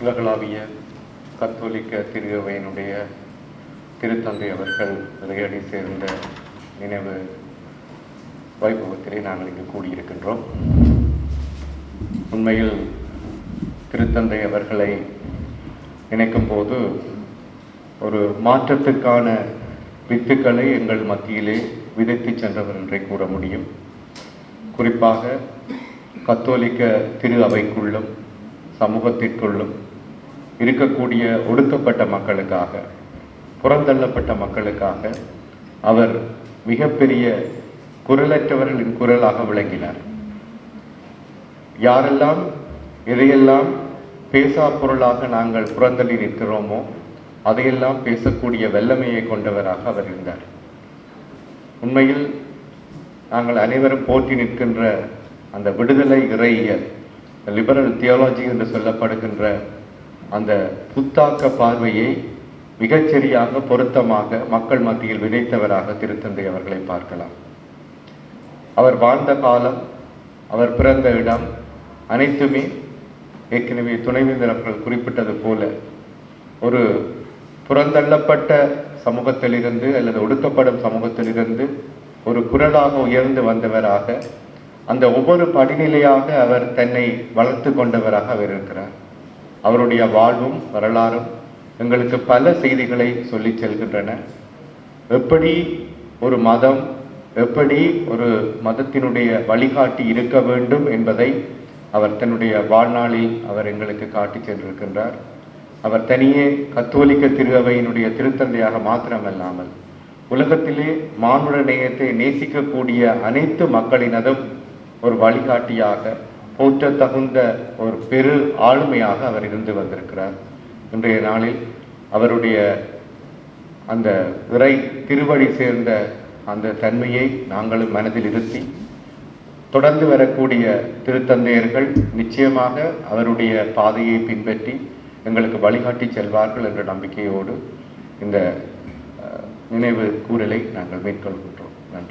உலகளாவிய கத்தோலிக்க திருவையினுடைய திருத்தந்தை அவர்கள் இறையடி சேர்ந்த நினைவு வைபவத்திலே நாங்கள் இங்கு கூடியிருக்கின்றோம். உண்மையில் திருத்தந்தை அவர்களை நினைக்கும் போது ஒரு மாற்றத்துக்கான வித்துக்களை எங்கள் மத்தியிலே விதைத்து சென்றவர் என்றே கூற முடியும். குறிப்பாக கத்தோலிக்க திரு அவைக்குள்ளும் சமூகத்திற்குள்ளும் இருக்கக்கூடிய ஒடுக்கப்பட்ட மக்களுக்காக புறந்தள்ளப்பட்ட மக்களுக்காக அவர் மிகப்பெரிய குரலற்றவர்களின் குரலாக விளங்கினார். யாரெல்லாம் எதையெல்லாம் பேசா பொருளாக நாங்கள் புறந்தள்ளி நிற்கிறோமோ அதையெல்லாம் பேசக்கூடிய வல்லமையை கொண்டவராக அவர் இருந்தார். உண்மையில் நாங்கள் அனைவரும் போற்றி நிற்கின்ற அந்த விடுதலை இறையியல் லிபரல் தியாலஜி என்று சொல்லப்படுகின்ற அந்த புத்தாக்க பார்வையை மிகச்சரியாக பொருத்தமாக மக்கள் மத்தியில் விதைத்தவராக திருத்தந்தை அவர்களை பார்க்கலாம். அவர் வாழ்ந்த காலம் அவர் பிறந்த இடம் அனைத்துமே ஏற்கனவே துணைவேந்தர் அவர்கள் குறிப்பிட்டது போல ஒரு புறந்தள்ளப்பட்ட சமூகத்திலிருந்து அல்லது ஒடுக்கப்படும் சமூகத்திலிருந்து ஒரு குரலாக உயர்ந்து வந்தவராக அந்த ஒவ்வொரு படிநிலையாக அவர் தன்னை வளர்த்து கொண்டவராக அவர் இருக்கிறார். அவருடைய வாழ்வும் வரலாறும் எங்களுக்கு பல செய்திகளை சொல்லி செல்கின்றன. எப்படி ஒரு மதம் எப்படி ஒரு மதத்தினுடைய வழிகாட்டி இருக்க வேண்டும் என்பதை அவர் தன்னுடைய வாழ்நாளில் அவர் எங்களுக்கு காட்டி சென்றிருக்கின்றார். அவர் தனியே கத்தோலிக்க திருவையினுடைய திருத்தந்தையாக மாத்திரமல்லாமல் உலகத்திலே மானுட நேயத்தை நேசிக்கக்கூடிய அனைத்து மக்களினதும் ஒரு வழிகாட்டியாக போற்ற தகுந்த ஒரு பெரு ஆளுமையாக அவர் இருந்து வந்திருக்கிறார். இன்றைய நாளில் அவருடைய அந்த விரை திருவடி சேர்ந்த அந்த தன்மையை நாங்களும் மனதில் இருத்தி தொடர்ந்து வரக்கூடிய திருத்தந்தையர்கள் நிச்சயமாக அவருடைய பாதையை பின்பற்றி எங்களுக்கு வழிகாட்டி செல்வார்கள் என்ற நம்பிக்கையோடு இந்த நினைவு கூறலை நாங்கள் மேற்கொள்வோம்.